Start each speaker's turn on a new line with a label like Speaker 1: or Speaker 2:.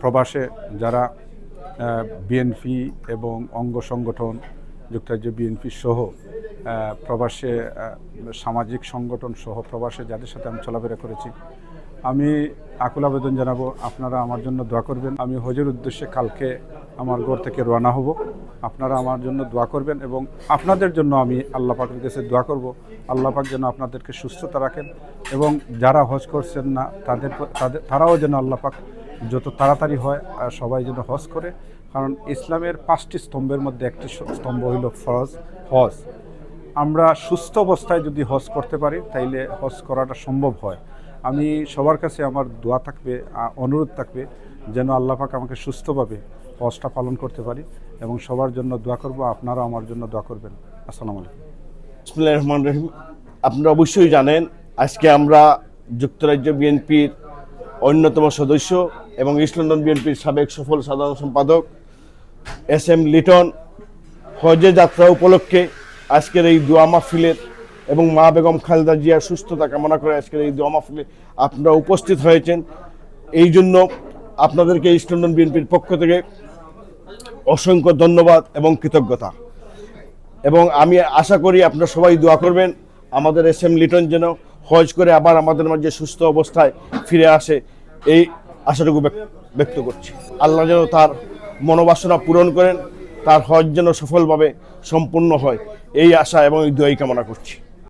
Speaker 1: প্রবাসে যারা বিএনপি এবং অঙ্গ সংগঠন, যুক্তরাজ্য বিএনপি সহ প্রবাসে সামাজিক সংগঠন সহ প্রবাসে যাদের সাথে আমি চলাফেরা করেছি, আমি আকুল আবেদন জানাব, আপনারা আমার জন্য দোয়া করবেন। আমি হজের উদ্দেশ্যে কালকে আমার ঘর থেকে রওনা হব। আপনারা আমার জন্য দোয়া করবেন এবং আপনাদের জন্য আমি আল্লাহ পাকের কাছে দোয়া করব। আল্লাহ পাক যেন আপনাদেরকে সুস্থতা রাখেন এবং যারা হজ করছেন না, তাদের তাদের, তারাও যেন আল্লাহ পাক যত তাড়াতাড়ি হয়, আর সবাই যেন হজ করে। কারণ ইসলামের পাঁচটি স্তম্ভের মধ্যে একটি স্তম্ভ হইল ফরজ, হজ। আমরা সুস্থ অবস্থায় যদি হজ করতে পারি, তাইলে হজ করাটা সম্ভব হয়। আমি সবার কাছে আমার দোয়া থাকবে অনুরোধ থাকবে, যেন আল্লাহ পাক আমাকে সুস্থভাবে হজটা পালন করতে পারি, এবং সবার জন্য দোয়া করব আপনারা আমার জন্য দোয়া করবেন। আসসালামু আলাইকুম।
Speaker 2: রহমানির রহিম। আপনারা অবশ্যই জানেন, আজকে আমরা যুক্তরাজ্য বিএনপির অন্যতম সদস্য এবং ইস্ট লন্ডন বিএনপির সাবেক সফল সাধারণ সম্পাদক এস এম লিটন হজে যাত্রা উপলক্ষে আজকের এই দোয়া মাহফিলের এবং মা বেগম খালেদা জিয়ার সুস্থতা কামনা করে আজকের এই দোয়া মাহফিলে আপনারা উপস্থিত হয়েছেন। এই জন্য আপনাদেরকে ইস্ট লন্ডন বিএনপির পক্ষ থেকে অসংখ্য ধন্যবাদ এবং কৃতজ্ঞতা। এবং আমি আশা করি আপনারা সবাই দোয়া করবেন, আমাদের এস এম লিটন যেন হজ করে আবার আমাদের মাঝে সুস্থ অবস্থায় ফিরে আসে। এই আশাটুকু ব্যক- ব্যক্ত করছি। আল্লাহ যেন তার মনোবাসনা পূরণ করেন, তার হজ যেন সফলভাবে সম্পূর্ণ হয়, এই আশা এবং এই দোয়াই কামনা করছি।